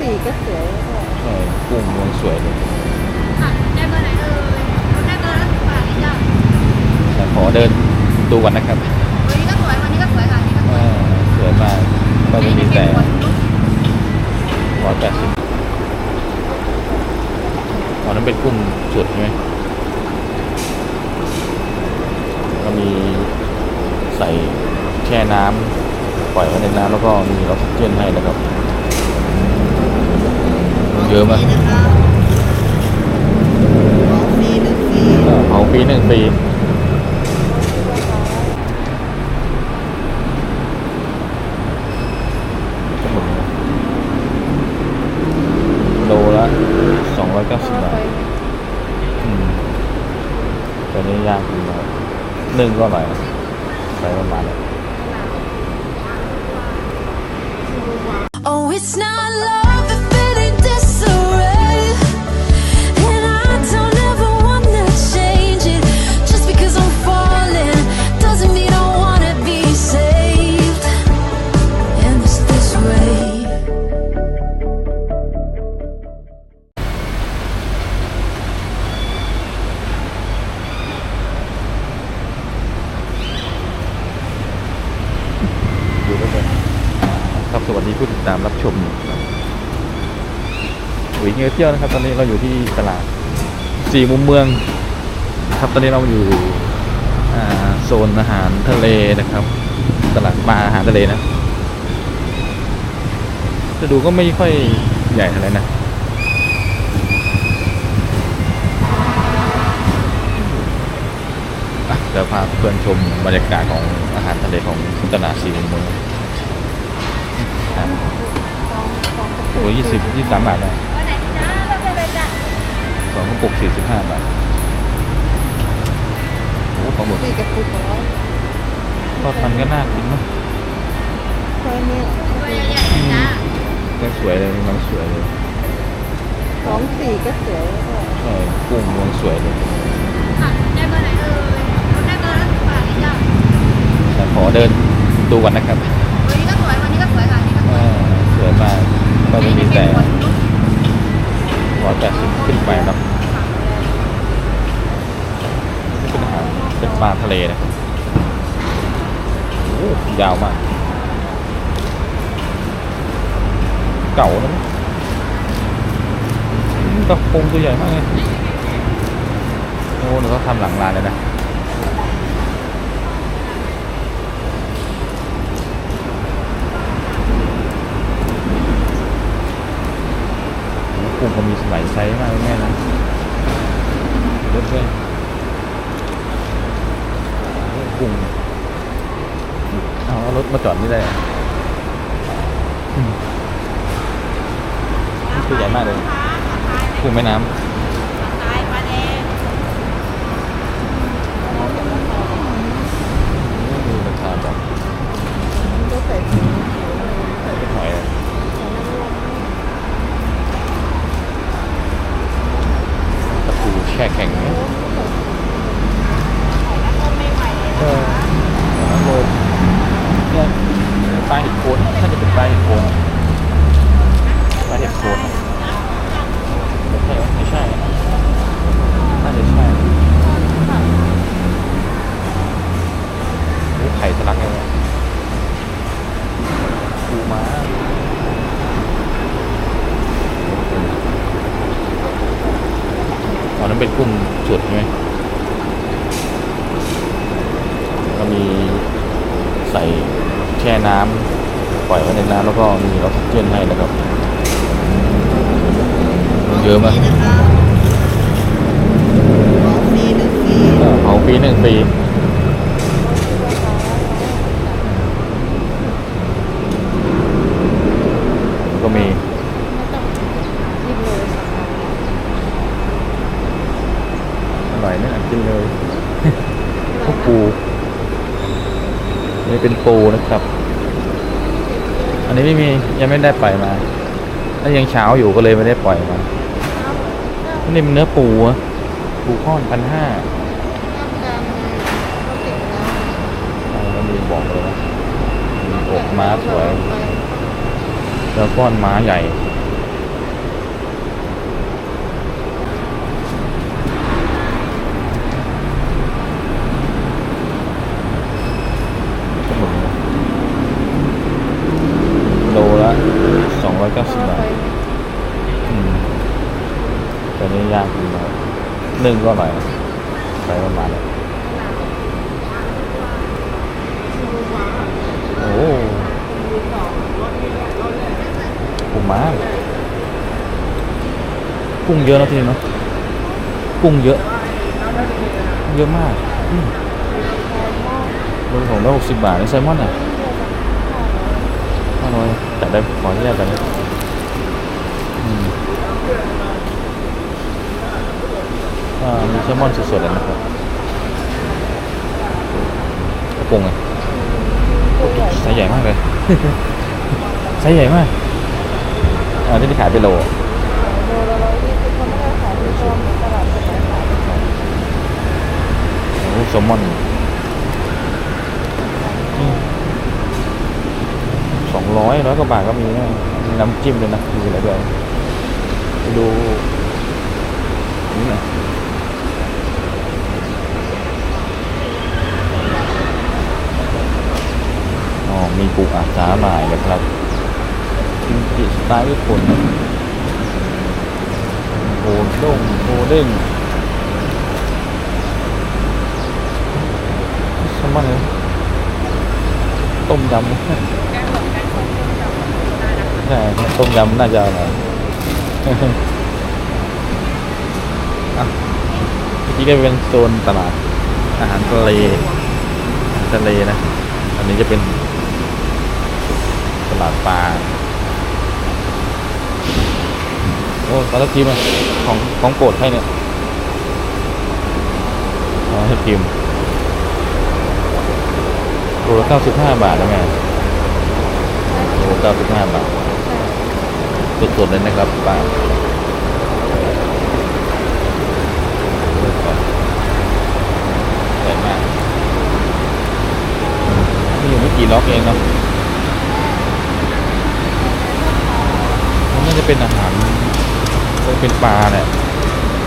สี่ก็สวยใช่กุ้งมันสวยเลยค่ะได้เบอร์ไหนเอ่ยได้เบอร์ละสิบบาทนี่จ้ะแต่ขอเดินดูก่อนนะครับวันนี้ก็สวยวันนี้ก็สวยค่ะอันนี้ก็สวยอ่าสวยมากก็จะมีแต่อันนี้เป็นหัวลูกร้อยแปดสิบตอนนั้นเป็นกุ้งสุดใช่ไหมก็มีใส่แช่น้ำปล่อยไว้ในน้ำแล้วก็มีออกซิเจนให้นะครับ เยอะมากนี่นะคะของฟรีหนึ่งฟรีเออเผาปีหนึ่งปีโลละสองร้อยเก้าสิบบาทอืมตัวนี้ย่างกินมานึ่งก็อร่อยนะใส่ประมาณนี้ Oh, it's not love สวัสดีผู้ติดตามรับชมอุ๋ยเงยเที่ยวนะครับ ตอนนี้เราอยู่ที่ตลาดสี่มุมเมืองครับตอนนี้เราอยู่โซนอาหารทะเลนะครับ ตลาดปลาอาหารทะเลนะจะดูก็ไม่ค่อยใหญ่เท่าไหร่นะอะเดี๋ยวพาเพื่อนชมบรรยากาศของอาหารทะเลของตลาดสีมุมเมือง อะโอ้ยี่สิบยี่สามบาทเลยวันไหนจ้าเราไปเลยจ้ะสองกระปุกสี่สิบห้าบาทโอ้ของหมดสี่กระปุกร้อยทอดมันก็น่ากินเนอะแค่นี้ตัวใหญ่ๆเลยจ้าก็สวยเลยมันสวยเลยสองสี่ก็สวยใช่กุ้งมันสวยเลยค่ะได้เบอร์ไหนเอ่ยได้เบอร์ละสิบบาทนี่จ้ะแต่ขอเดินดูก่อนนะครับ มากก็จะมีแต่หัวลูกร้อยแปดสิบขึ้นไปครับนี่เป็นอาหารเป็นปลาทะเลนะครับโอ้ยาวมาก เก่านะอืมกระพงตัวใหญ่มากเลยโอ้หนูก็ทำหลังร้านเลยนะ กุ้งเขามีหลายไซส์มากเลยแม่นะเยอะเลยโอ้กุ้งเอาเอารถมาจอดไม่ได้อะอืมนี่ตัวใหญ่มากเลยกุ้งแม่น้ำตายปลาแดงดูราคาแบบก็ใส่ใส่เป็นหอยเลยตะปูแช่แข็งเนี่ยเออน้ำโรยเนี่ยปลาเห็ดโคนน่าจะเป็นปลาเห็ดโคนปลาเห็ดโคนไม่ใช่วะไม่ใช่น่าจะใช่โอ้ไข่ทะลักเลยว่ะปูม้า ตอนนั้นเป็นกุ้งสุดใช่ไหม ก็มีใส่แช่น้ำปล่อยไว้ในน้ำแล้วก็มีออกซิเจนให้นะครับ เยอะมากนี่นะคะของฟรีหนึ่งฟรีเออเผาปีหนึ่งปีก็มี ยี่สิบโล อร่อยเนี่ยกินเลย พวกปู นี่ เป็นปูนะครับ อันนี้ไม่มียังไม่ได้ปล่อยมาถ้ายังเช้าอยู่ก็เลยไม่ได้ปล่อยมานี่มันเนื้อปูอะปูข้อนพันห้าแล้วมีบอกเลยนะอกม้าสวย แล้วก้อนม้าใหญ่ เสองร้อยเก้าสิบบาท อืมแต่นี่ยากจริงเลย นึ่งก็อร่อยใส่ประมาณนี้โอ้โหปูม้ากุ้งเยอะนะทีนี้เนาะกุ้งเยอะ เยอะมากรวมของได้หกสิบบาทในไซมอนอะห้าร้อยแต่ได้ขออนุญาตแต่ได้อืมอ่า มีแซลมอนสดๆเลยนะครับกระปงไงไซส์ใหญ่มากเลยไซส์ใหญ่มากอ่าที่นี่ขายเป็นโลโลละร้อยยี่สิบเขาไม่ได้ขายที่ตัวเหมือนตลาดสดขายเป็นสองโอ้แซลมอนสองร้อยร้อยกว่าบาทก็มีนะมีน้ำจิ้มเลยนะมีอะไรด้วยไปดูนี่นะ อ๋อมีปูอัดสาหร่ายนะครับกิมจิสไตล์ญี่ปุ่นโอด้งโอเด้งแซลมอนต้มยำใช่ต้มยำน่าจะอร่อยอะเมื่อกี้ก็เป็นโซนตลาดอาหารทะเลทะเลนะ อันนี้จะเป็น ตลาดปลาโอ้ปลาทับทิมอะของของโปรดใครเนี่ยอ๋อทับทิมโลละเก้าสิบห้าบาทนะแม่โลเก้าสิบห้าบาทสดๆเลยนะครับปลาใหญ่มากนี่อยู่ไม่กี่ล็อกเองเนาะมั น่าจะเป็นอาหารคงเป็นปลาแหละ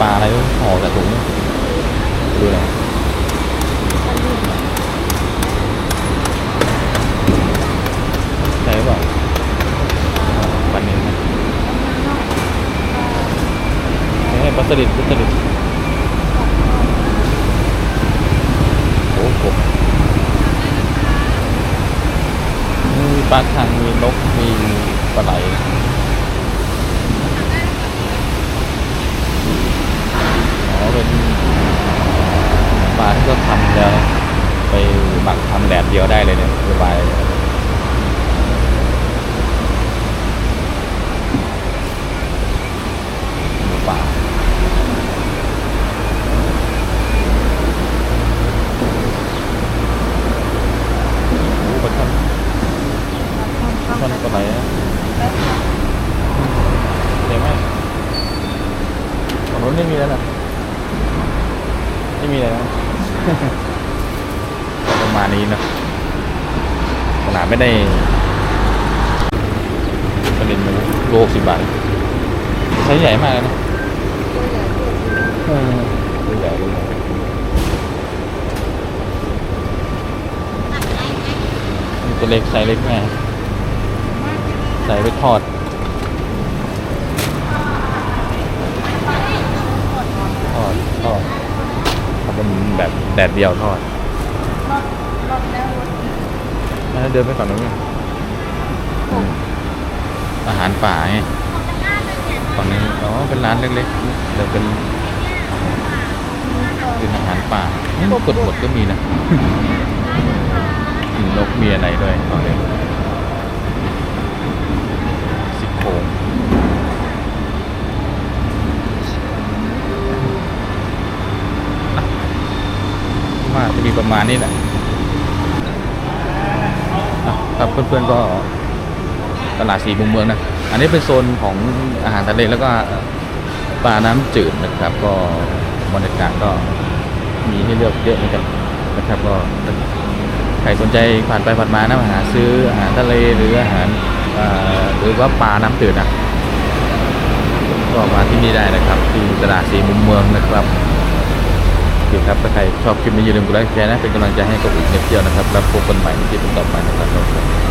ปลาอะไรห่อแต่ถุงดูนะใช่หรือเปล่าปันนี้นะนี่ปลาสลิดปลาสลิดโอ้กบมีปลาคังมีนกมีปลาไหลอ๋อ เป็น ปลาที่เขาทำแล้วไปหมักทำแดดเดียวได้เลยเนี่ยสบายเลยหมูป่าโอ้ปลาช่อนช่อนปลาไหลนะเห็นไหมฝั่งนู้นไม่มีแล้วนะไม่มีแล้วนะ ประมาณนี้นะขนาดไม่ได้ประเด็นหมูโลหกสิบบาทไซส์ใหญ่มากเลยนะตัวเออใหญ่เลยตัวเล็กไซส์เล็กแม่ใส่ไปทอดทอดทอด เป็นแบบแดดเดียวทอดแล้วเดินไปก่อนตรงนี้อืมอาหารป่าไงฝั่งนี้อ๋อเป็นร้านเล็กๆเดี๋ยวเป็นเป็นอาหารป่านี่กดหมดก็มีนะนกมีอะไรด้วยตอนนี้สิบโครงว่าจะ มีประมาณนี้แหละอะครับเพื่อนๆก็ตลาดสีมุมเมืองนะ อันนี้เป็นโซนของอาหารทะเลแล้วก็ปลาน้ำจืดนะครับ ก็บรรยากาศก็มีให้เลือกเยอะเหมือนกันนะครับ ก็ใครสนใจผ่านไปผ่านมานะมาหาซื้ออาหารทะเลหรืออาหารหรือว่าปลาน้ำจืดนะก็มาที่นี่ได้นะครับที่ตลาดสีมุมเมืองนะครับ เคครับ ถ้าใครชอบคลิปนี้อย่าลืมกดไลค์แชร์นะ เป็นกำลังใจให้กับอีกเนเที่ยวนะครับ แล้วพบกันใหม่ในคลิปต่อไปนะครับ